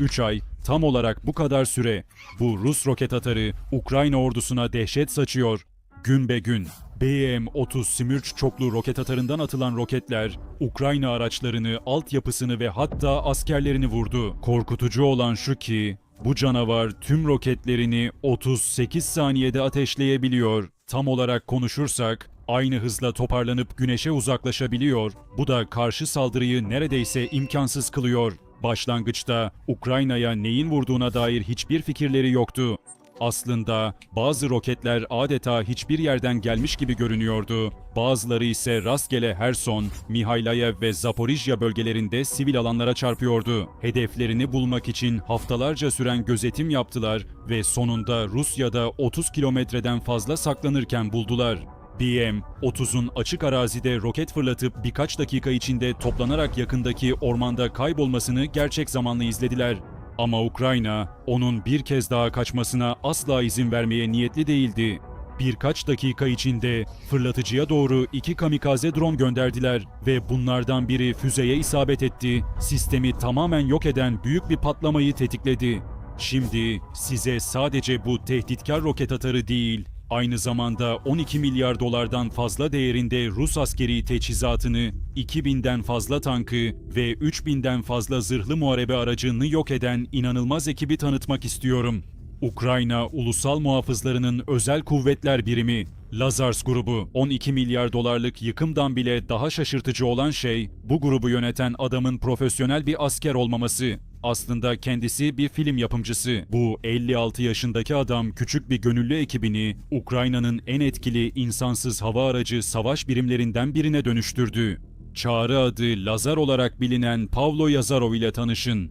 3 ay, tam olarak bu kadar süre. Bu Rus roket atarı Ukrayna ordusuna dehşet saçıyor. Gün be gün BM-30 Smyrch çoklu roket atarından atılan roketler Ukrayna araçlarını, altyapısını ve hatta askerlerini vurdu. Korkutucu olan şu ki bu canavar tüm roketlerini 38 saniyede ateşleyebiliyor. Tam olarak konuşursak aynı hızla toparlanıp güneşe uzaklaşabiliyor. Bu da karşı saldırıyı neredeyse imkansız kılıyor. Başlangıçta Ukrayna'ya neyin vurduğuna dair hiçbir fikirleri yoktu. Aslında bazı roketler adeta hiçbir yerden gelmiş gibi görünüyordu. Bazıları ise rastgele Herson, Mihailayev ve Zaporijya bölgelerinde sivil alanlara çarpıyordu. Hedeflerini bulmak için haftalarca süren gözetim yaptılar ve sonunda Rusya'da 30 kilometreden fazla saklanırken buldular. BM-30'un açık arazide roket fırlatıp birkaç dakika içinde toplanarak yakındaki ormanda kaybolmasını gerçek zamanlı izlediler. Ama Ukrayna onun bir kez daha kaçmasına asla izin vermeye niyetli değildi. Birkaç dakika içinde fırlatıcıya doğru iki kamikaze drone gönderdiler ve bunlardan biri füzeye isabet etti. Sistemi tamamen yok eden büyük bir patlamayı tetikledi. Şimdi size sadece bu tehditkar roket atarı değil, aynı zamanda 12 milyar dolardan fazla değerinde Rus askeri teçhizatını, 2000'den fazla tankı ve 3000'den fazla zırhlı muharebe aracını yok eden inanılmaz ekibi tanıtmak istiyorum. Ukrayna Ulusal Muhafızlarının Özel Kuvvetler Birimi, Lazars grubu 12 milyar dolarlık yıkımdan bile daha şaşırtıcı olan şey bu grubu yöneten adamın profesyonel bir asker olmaması. Aslında kendisi bir film yapımcısı. Bu 56 yaşındaki adam küçük bir gönüllü ekibini Ukrayna'nın en etkili insansız hava aracı savaş birimlerinden birine dönüştürdü. Çağrı adı Lazar olarak bilinen Pavlo Yazarov ile tanışın.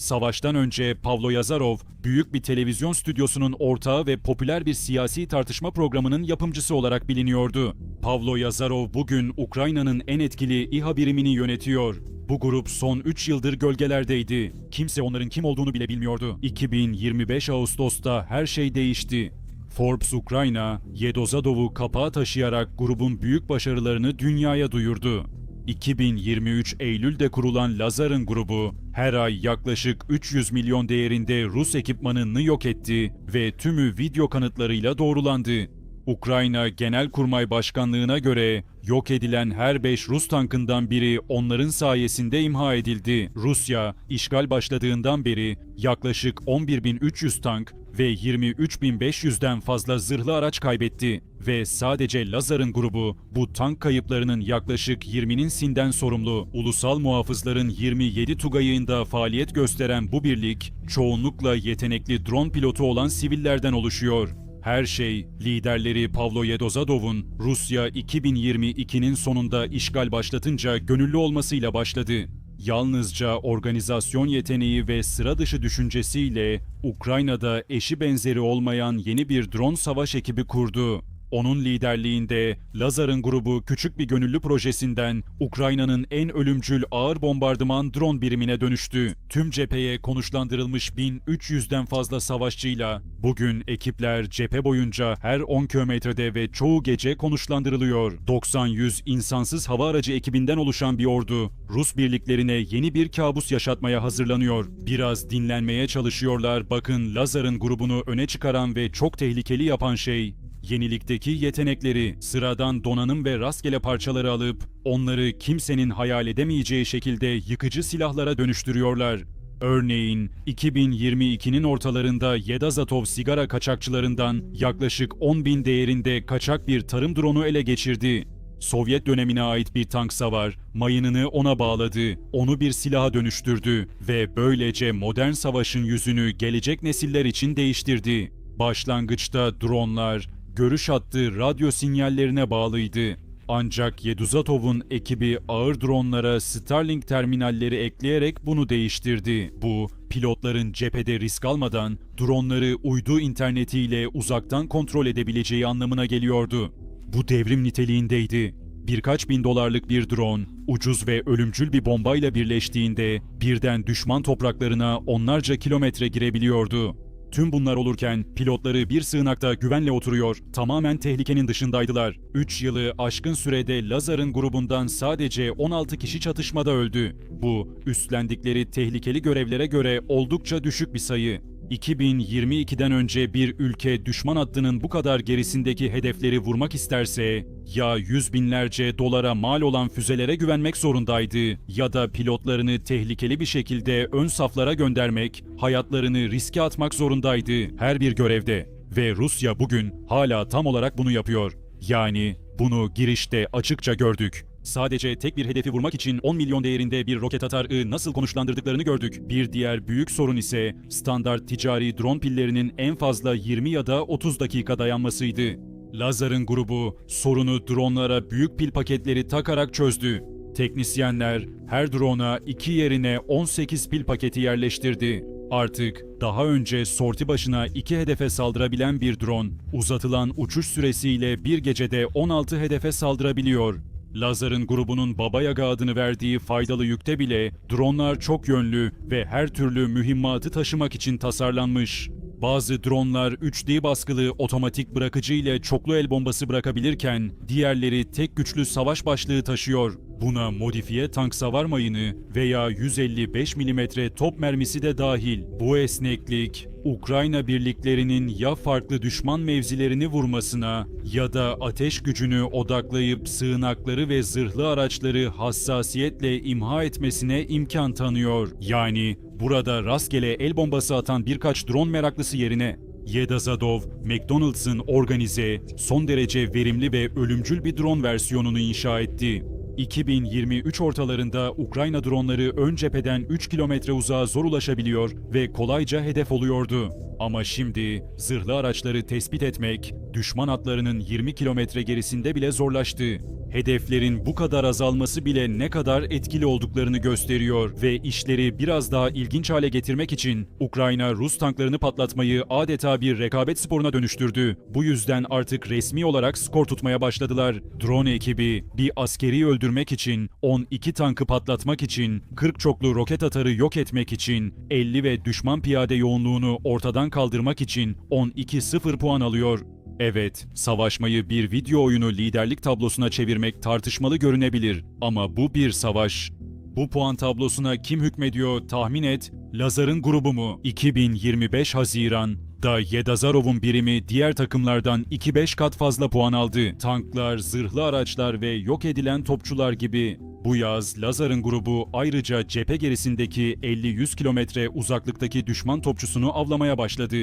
Savaştan önce Pavlo Yazarov, büyük bir televizyon stüdyosunun ortağı ve popüler bir siyasi tartışma programının yapımcısı olarak biliniyordu. Pavlo Yazarov bugün Ukrayna'nın en etkili İHA birimini yönetiyor. Bu grup son 3 yıldır gölgelerdeydi. Kimse onların kim olduğunu bile bilmiyordu. 2025 Ağustos'ta her şey değişti. Forbes Ukrayna, Yedozadov'u kapağa taşıyarak grubun büyük başarılarını dünyaya duyurdu. 2023 Eylül'de kurulan Lazar'ın grubu her ay yaklaşık 300 milyon değerinde Rus ekipmanını yok etti ve tümü video kanıtlarıyla doğrulandı. Ukrayna Genelkurmay Başkanlığı'na göre yok edilen her 5 Rus tankından biri onların sayesinde imha edildi. Rusya işgal başladığından beri yaklaşık 11.300 tank ve 23.500'den fazla zırhlı araç kaybetti ve sadece Lazar'ın grubu bu tank kayıplarının yaklaşık 20'nin sinden sorumlu. Ulusal muhafızların 27 Tugayı'nda faaliyet gösteren bu birlik çoğunlukla yetenekli drone pilotu olan sivillerden oluşuyor. Her şey liderleri Pavlo Yedozadov'un Rusya 2022'nin sonunda işgal başlatınca gönüllü olmasıyla başladı. Yalnızca organizasyon yeteneği ve sıra dışı düşüncesiyle Ukrayna'da eşi benzeri olmayan yeni bir drone savaş ekibi kurdu. Onun liderliğinde Lazar'ın grubu küçük bir gönüllü projesinden Ukrayna'nın en ölümcül ağır bombardıman drone birimine dönüştü. Tüm cepheye konuşlandırılmış 1300'den fazla savaşçıyla bugün ekipler cephe boyunca her 10 kilometrede ve çoğu gece konuşlandırılıyor. 90-100 insansız hava aracı ekibinden oluşan bir ordu Rus birliklerine yeni bir kabus yaşatmaya hazırlanıyor. Biraz dinlenmeye çalışıyorlar. Bakın Lazar'ın grubunu öne çıkaran ve çok tehlikeli yapan şey Yenilikteki yetenekleri, sıradan donanım ve rastgele parçaları alıp onları kimsenin hayal edemeyeceği şekilde yıkıcı silahlara dönüştürüyorlar. Örneğin 2022'nin ortalarında Yedazatov sigara kaçakçılarından yaklaşık 10 bin değerinde kaçak bir tarım dronu ele geçirdi. Sovyet dönemine ait bir tank savar, mayınını ona bağladı, onu bir silaha dönüştürdü ve böylece modern savaşın yüzünü gelecek nesiller için değiştirdi. Başlangıçta dronlar, görüş hattı radyo sinyallerine bağlıydı. Ancak Yeduzatov'un ekibi ağır dronlara Starlink terminalleri ekleyerek bunu değiştirdi. Bu, pilotların cephede risk almadan dronları uydu internetiyle uzaktan kontrol edebileceği anlamına geliyordu. Bu devrim niteliğindeydi. Birkaç bin dolarlık bir drone, ucuz ve ölümcül bir bombayla birleştiğinde birden düşman topraklarına onlarca kilometre girebiliyordu. Tüm bunlar olurken pilotları bir sığınakta güvenle oturuyor, tamamen tehlikenin dışındaydılar. 3 yılı aşkın sürede Lazar'ın grubundan sadece 16 kişi çatışmada öldü. Bu, üstlendikleri tehlikeli görevlere göre oldukça düşük bir sayı. 2022'den önce bir ülke düşman hattının bu kadar gerisindeki hedefleri vurmak isterse ya yüz binlerce dolara mal olan füzelere güvenmek zorundaydı ya da pilotlarını tehlikeli bir şekilde ön saflara göndermek, hayatlarını riske atmak zorundaydı her bir görevde. Ve Rusya bugün hala tam olarak bunu yapıyor. Yani bunu girişte açıkça gördük. Sadece tek bir hedefi vurmak için 10 milyon değerinde bir roket atarı nasıl konuşlandırdıklarını gördük. Bir diğer büyük sorun ise standart ticari drone pillerinin en fazla 20 ya da 30 dakika dayanmasıydı. Lazar'ın grubu sorunu dronlara büyük pil paketleri takarak çözdü. Teknisyenler her drone'a 2 yerine 18 pil paketi yerleştirdi. Artık daha önce sorti başına iki hedefe saldırabilen bir drone, uzatılan uçuş süresiyle bir gecede 16 hedefe saldırabiliyor. Lazar'ın grubunun Baba Yaga adını verdiği faydalı yükte bile dronlar çok yönlü ve her türlü mühimmatı taşımak için tasarlanmış. Bazı dronlar 3D baskılı otomatik bırakıcı ile çoklu el bombası bırakabilirken diğerleri tek güçlü savaş başlığı taşıyor. Buna modifiye tank savar mayını veya 155 mm top mermisi de dahil. Bu esneklik Ukrayna birliklerinin ya farklı düşman mevzilerini vurmasına ya da ateş gücünü odaklayıp sığınakları ve zırhlı araçları hassasiyetle imha etmesine imkan tanıyor. Yani burada rastgele el bombası atan birkaç drone meraklısı yerine Yedazadov, McDonald's'ın organize, son derece verimli ve ölümcül bir drone versiyonunu inşa etti. 2023 ortalarında Ukrayna dronları ön cepheden 3 kilometre uzağa zor ulaşabiliyor ve kolayca hedef oluyordu. Ama şimdi zırhlı araçları tespit etmek, düşman hatlarının 20 kilometre gerisinde bile zorlaştı. Hedeflerin bu kadar azalması bile ne kadar etkili olduklarını gösteriyor ve işleri biraz daha ilginç hale getirmek için Ukrayna Rus tanklarını patlatmayı adeta bir rekabet sporuna dönüştürdü. Bu yüzden artık resmi olarak skor tutmaya başladılar. Drone ekibi bir askeri öldürmek için, 12 tankı patlatmak için, 40 çoklu roket atarı yok etmek için, 50 ve düşman piyade yoğunluğunu ortadan kaldırmak için 12-0 puan alıyor. Evet, savaşmayı bir video oyunu liderlik tablosuna çevirmek tartışmalı görünebilir ama bu bir savaş. Bu puan tablosuna kim hükmediyor tahmin et, Lazar'ın grubu mu? 2025 Haziran, da Yedazarov'un birimi diğer takımlardan 2-5 kat fazla puan aldı. Tanklar, zırhlı araçlar ve yok edilen topçular gibi. Bu yaz Lazar'ın grubu ayrıca cephe gerisindeki 50-100 kilometre uzaklıktaki düşman topçusunu avlamaya başladı.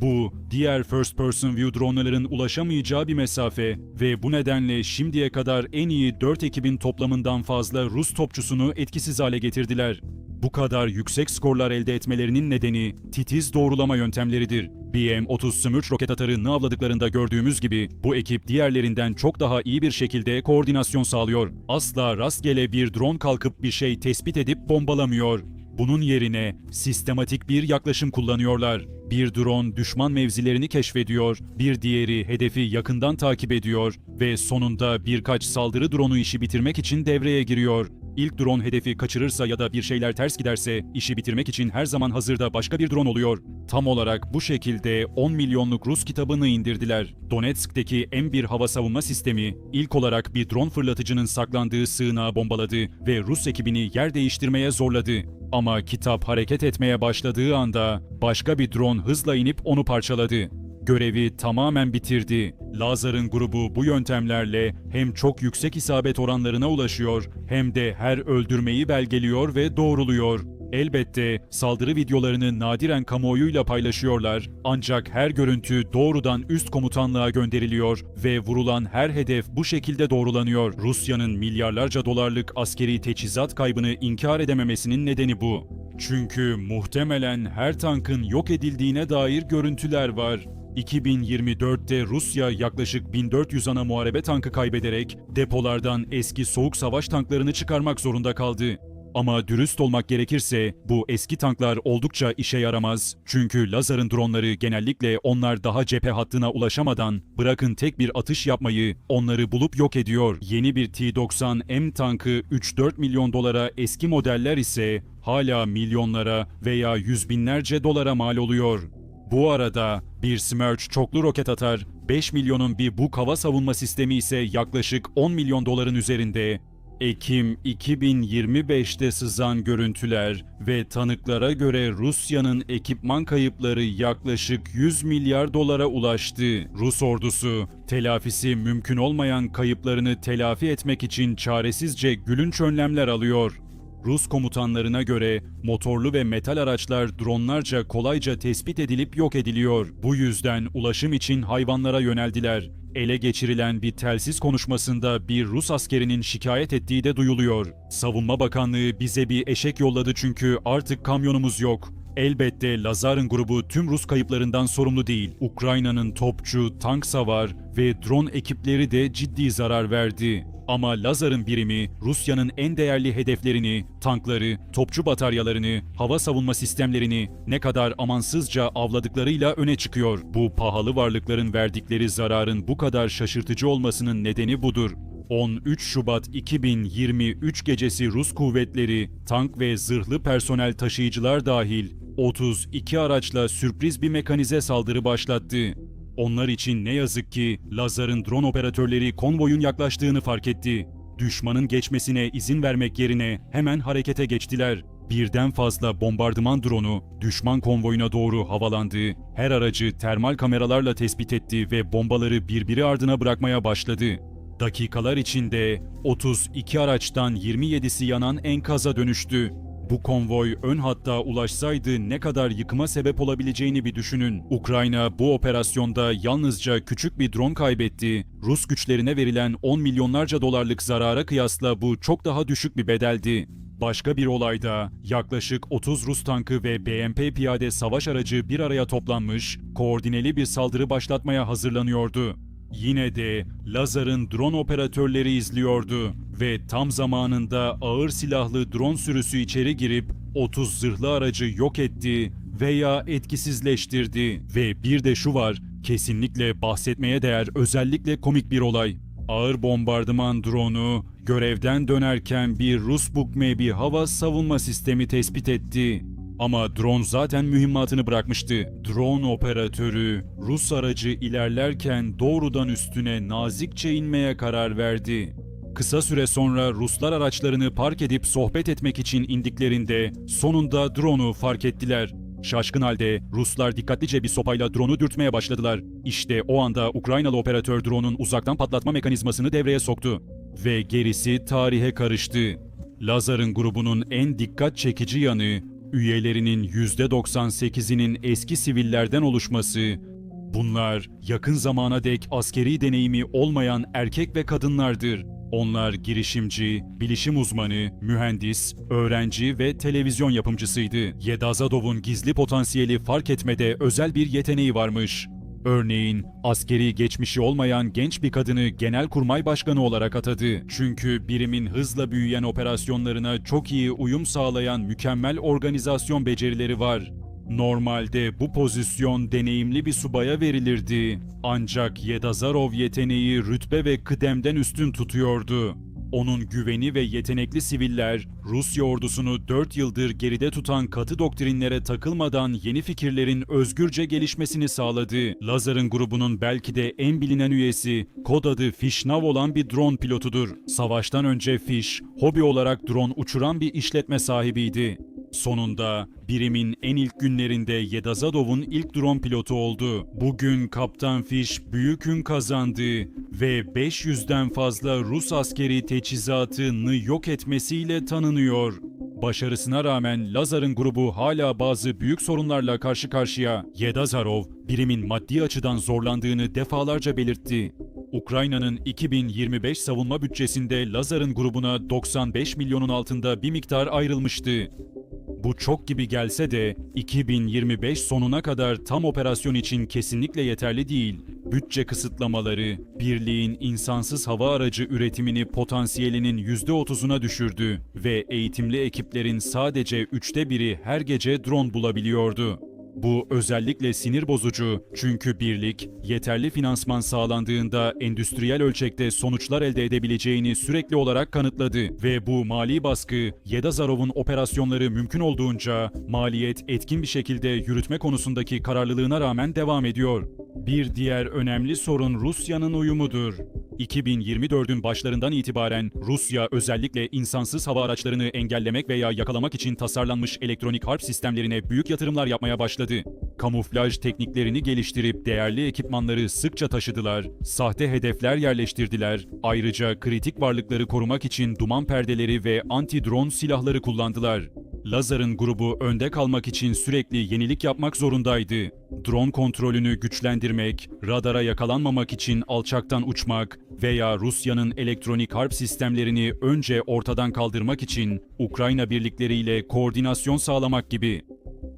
Bu, diğer first person view dronların ulaşamayacağı bir mesafe ve bu nedenle şimdiye kadar en iyi 4 ekibin toplamından fazla Rus topçusunu etkisiz hale getirdiler. Bu kadar yüksek skorlar elde etmelerinin nedeni titiz doğrulama yöntemleridir. BM-30 Smurch roket atarını avladıklarında gördüğümüz gibi bu ekip diğerlerinden çok daha iyi bir şekilde koordinasyon sağlıyor. Asla rastgele bir drone kalkıp bir şey tespit edip bombalamıyor. Bunun yerine sistematik bir yaklaşım kullanıyorlar. Bir drone düşman mevzilerini keşfediyor, bir diğeri hedefi yakından takip ediyor ve sonunda birkaç saldırı drone'u işi bitirmek için devreye giriyor. İlk drone hedefi kaçırırsa ya da bir şeyler ters giderse işi bitirmek için her zaman hazırda başka bir drone oluyor. Tam olarak bu şekilde 10 milyonluk Rus kitabını indirdiler. Donetsk'teki M1 hava savunma sistemi ilk olarak bir drone fırlatıcının saklandığı sığınağı bombaladı ve Rus ekibini yer değiştirmeye zorladı. Ama kitap hareket etmeye başladığı anda başka bir drone hızla inip onu parçaladı. Görevi tamamen bitirdi. Lazar'ın grubu bu yöntemlerle hem çok yüksek isabet oranlarına ulaşıyor hem de her öldürmeyi belgeliyor ve doğruluyor. Elbette saldırı videolarını nadiren kamuoyuyla paylaşıyorlar ancak her görüntü doğrudan üst komutanlığa gönderiliyor ve vurulan her hedef bu şekilde doğrulanıyor. Rusya'nın milyarlarca dolarlık askeri teçhizat kaybını inkar edememesinin nedeni bu. Çünkü muhtemelen her tankın yok edildiğine dair görüntüler var. 2024'te Rusya yaklaşık 1400 ana muharebe tankı kaybederek depolardan eski soğuk savaş tanklarını çıkarmak zorunda kaldı. Ama dürüst olmak gerekirse bu eski tanklar oldukça işe yaramaz. Çünkü Lazar'ın dronları genellikle onlar daha cephe hattına ulaşamadan bırakın tek bir atış yapmayı onları bulup yok ediyor. Yeni bir T-90M tankı 3-4 milyon dolara eski modeller ise hala milyonlara veya yüz binlerce dolara mal oluyor. Bu arada bir Smerch çoklu roket atar, 5 milyonun bir Buk hava savunma sistemi ise yaklaşık 10 milyon doların üzerinde. Ekim 2025'te sızan görüntüler ve tanıklara göre Rusya'nın ekipman kayıpları yaklaşık 100 milyar dolara ulaştı. Rus ordusu telafisi mümkün olmayan kayıplarını telafi etmek için çaresizce gülünç önlemler alıyor. Rus komutanlarına göre motorlu ve metal araçlar dronlarca kolayca tespit edilip yok ediliyor. Bu yüzden ulaşım için hayvanlara yöneldiler. Ele geçirilen bir telsiz konuşmasında bir Rus askerinin şikayet ettiği de duyuluyor. Savunma Bakanlığı bize bir eşek yolladı çünkü artık kamyonumuz yok. Elbette Lazar'ın grubu tüm Rus kayıplarından sorumlu değil. Ukrayna'nın topçu, tank savar ve drone ekipleri de ciddi zarar verdi. Ama Lazar'ın birimi Rusya'nın en değerli hedeflerini, tankları, topçu bataryalarını, hava savunma sistemlerini ne kadar amansızca avladıklarıyla öne çıkıyor. Bu pahalı varlıkların verdikleri zararın bu kadar şaşırtıcı olmasının nedeni budur. 13 Şubat 2023 gecesi Rus kuvvetleri, tank ve zırhlı personel taşıyıcılar dahil 32 araçla sürpriz bir mekanize saldırı başlattı. Onlar için ne yazık ki Lazar'ın drone operatörleri konvoyun yaklaştığını fark etti. Düşmanın geçmesine izin vermek yerine hemen harekete geçtiler. Birden fazla bombardıman dronu düşman konvoyuna doğru havalandı. Her aracı termal kameralarla tespit etti ve bombaları birbiri ardına bırakmaya başladı. Dakikalar içinde 32 araçtan 27'si yanan enkaza dönüştü. Bu konvoy ön hatta ulaşsaydı ne kadar yıkıma sebep olabileceğini bir düşünün. Ukrayna bu operasyonda yalnızca küçük bir drone kaybetti. Rus güçlerine verilen 10 milyonlarca dolarlık zarara kıyasla bu çok daha düşük bir bedeldi. Başka bir olayda yaklaşık 30 Rus tankı ve BMP piyade savaş aracı bir araya toplanmış, koordineli bir saldırı başlatmaya hazırlanıyordu. Yine de Lazar'ın drone operatörleri izliyordu ve tam zamanında ağır silahlı drone sürüsü içeri girip 30 zırhlı aracı yok etti veya etkisizleştirdi. Ve bir de şu var, kesinlikle bahsetmeye değer özellikle komik bir olay. Ağır bombardıman drone'u görevden dönerken bir Rus Bukmebi hava savunma sistemi tespit etti. Ama drone zaten mühimmatını bırakmıştı. Drone operatörü Rus aracı ilerlerken doğrudan üstüne nazikçe inmeye karar verdi. Kısa süre sonra Ruslar araçlarını park edip sohbet etmek için indiklerinde sonunda drone'u fark ettiler. Şaşkın halde Ruslar dikkatlice bir sopayla drone'u dürtmeye başladılar. İşte o anda Ukraynalı operatör drone'un uzaktan patlatma mekanizmasını devreye soktu. Ve gerisi tarihe karıştı. Lazar'ın grubunun en dikkat çekici yanı üyelerinin %98'inin eski sivillerden oluşması, bunlar yakın zamana dek askeri deneyimi olmayan erkek ve kadınlardır. Onlar girişimci, bilişim uzmanı, mühendis, öğrenci ve televizyon yapımcısıydı. Yedazadov'un gizli potansiyeli fark etmede özel bir yeteneği varmış. Örneğin askeri geçmişi olmayan genç bir kadını genelkurmay başkanı olarak atadı. Çünkü birimin hızla büyüyen operasyonlarına çok iyi uyum sağlayan mükemmel organizasyon becerileri var. Normalde bu pozisyon deneyimli bir subaya verilirdi. Ancak Yedazarov yeteneği rütbe ve kıdemden üstün tutuyordu. Onun güveni ve yetenekli siviller, Rusya ordusunu 4 yıldır geride tutan katı doktrinlere takılmadan yeni fikirlerin özgürce gelişmesini sağladı. Lazar'ın grubunun belki de en bilinen üyesi, kod adı Fishnav olan bir drone pilotudur. Savaştan önce Fish, hobi olarak drone uçuran bir işletme sahibiydi. Sonunda birimin en ilk günlerinde Yedazadov'un ilk drone pilotu oldu. Bugün Kaptan Fish büyük ün kazandı ve 500'den fazla Rus askeri teçhizatını yok etmesiyle tanınıyor. Başarısına rağmen Lazar'ın grubu hala bazı büyük sorunlarla karşı karşıya. Yedazarov, birimin maddi açıdan zorlandığını defalarca belirtti. Ukrayna'nın 2025 savunma bütçesinde Lazar'ın grubuna 95 milyonun altında bir miktar ayrılmıştı. Bu çok gibi gelse de 2025 sonuna kadar tam operasyon için kesinlikle yeterli değil. Bütçe kısıtlamaları, birliğin insansız hava aracı üretimini potansiyelinin %30'una düşürdü ve eğitimli ekiplerin sadece üçte biri her gece drone bulabiliyordu. Bu özellikle sinir bozucu çünkü birlik, yeterli finansman sağlandığında endüstriyel ölçekte sonuçlar elde edebileceğini sürekli olarak kanıtladı ve bu mali baskı, Yedazarov'un operasyonları mümkün olduğunca maliyet etkin bir şekilde yürütme konusundaki kararlılığına rağmen devam ediyor. Bir diğer önemli sorun Rusya'nın uyumudur. 2024'ün başlarından itibaren Rusya özellikle insansız hava araçlarını engellemek veya yakalamak için tasarlanmış elektronik harp sistemlerine büyük yatırımlar yapmaya başladı. Kamuflaj tekniklerini geliştirip değerli ekipmanları sıkça taşıdılar, sahte hedefler yerleştirdiler, ayrıca kritik varlıkları korumak için duman perdeleri ve anti-drone silahları kullandılar. Lazar'ın grubu önde kalmak için sürekli yenilik yapmak zorundaydı. Drone kontrolünü güçlendirmek, radara yakalanmamak için alçaktan uçmak veya Rusya'nın elektronik harp sistemlerini önce ortadan kaldırmak için Ukrayna birlikleriyle koordinasyon sağlamak gibi.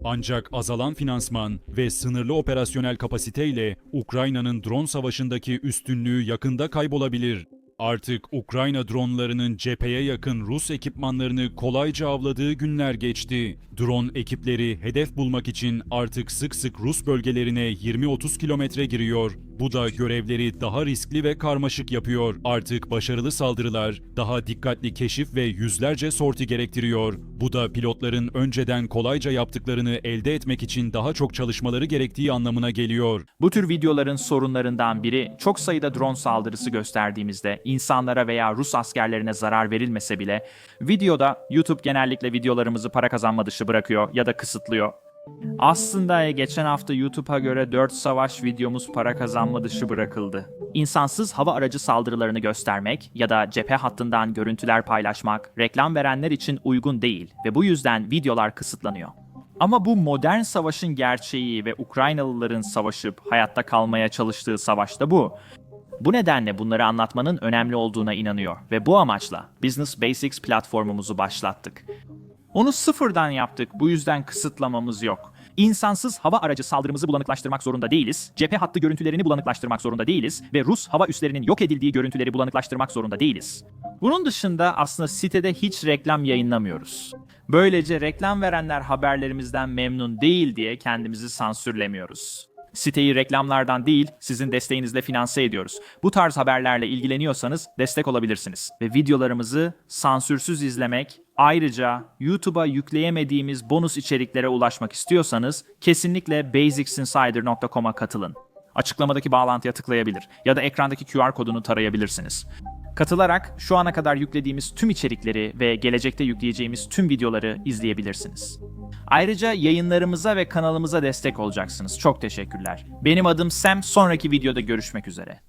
Ancak azalan finansman ve sınırlı operasyonel kapasiteyle Ukrayna'nın drone savaşındaki üstünlüğü yakında kaybolabilir. Artık Ukrayna dronlarının cepheye yakın Rus ekipmanlarını kolayca avladığı günler geçti. Drone ekipleri hedef bulmak için artık sık sık Rus bölgelerine 20-30 kilometre giriyor. Bu da görevleri daha riskli ve karmaşık yapıyor. Artık başarılı saldırılar daha dikkatli keşif ve yüzlerce sorti gerektiriyor. Bu da pilotların önceden kolayca yaptıklarını elde etmek için daha çok çalışmaları gerektiği anlamına geliyor. Bu tür videoların sorunlarından biri çok sayıda drone saldırısı gösterdiğimizde insanlara veya Rus askerlerine zarar verilmese bile videoda YouTube genellikle videolarımızı para kazanma dışı bırakıyor ya da kısıtlıyor. Aslında geçen hafta YouTube'a göre 4 savaş videomuz para kazanma dışı bırakıldı. İnsansız hava aracı saldırılarını göstermek ya da cephe hattından görüntüler paylaşmak reklam verenler için uygun değil ve bu yüzden videolar kısıtlanıyor. Ama bu modern savaşın gerçeği ve Ukraynalıların savaşıp hayatta kalmaya çalıştığı savaşta bu. Bu nedenle bunları anlatmanın önemli olduğuna inanıyor ve bu amaçla Business Basics platformumuzu başlattık. Onu sıfırdan yaptık, bu yüzden kısıtlamamız yok. İnsansız hava aracı saldırımızı bulanıklaştırmak zorunda değiliz. Cephe hattı görüntülerini bulanıklaştırmak zorunda değiliz. Ve Rus hava üslerinin yok edildiği görüntüleri bulanıklaştırmak zorunda değiliz. Bunun dışında aslında sitede hiç reklam yayınlamıyoruz. Böylece reklam verenler haberlerimizden memnun değil diye kendimizi sansürlemiyoruz. Siteyi reklamlardan değil, sizin desteğinizle finanse ediyoruz. Bu tarz haberlerle ilgileniyorsanız destek olabilirsiniz. Ve videolarımızı sansürsüz izlemek, ayrıca YouTube'a yükleyemediğimiz bonus içeriklere ulaşmak istiyorsanız kesinlikle basicsinsider.com'a katılın. Açıklamadaki bağlantıya tıklayabilir ya da ekrandaki QR kodunu tarayabilirsiniz. Katılarak şu ana kadar yüklediğimiz tüm içerikleri ve gelecekte yükleyeceğimiz tüm videoları izleyebilirsiniz. Ayrıca yayınlarımıza ve kanalımıza destek olacaksınız. Çok teşekkürler. Benim adım Sam. Sonraki videoda görüşmek üzere.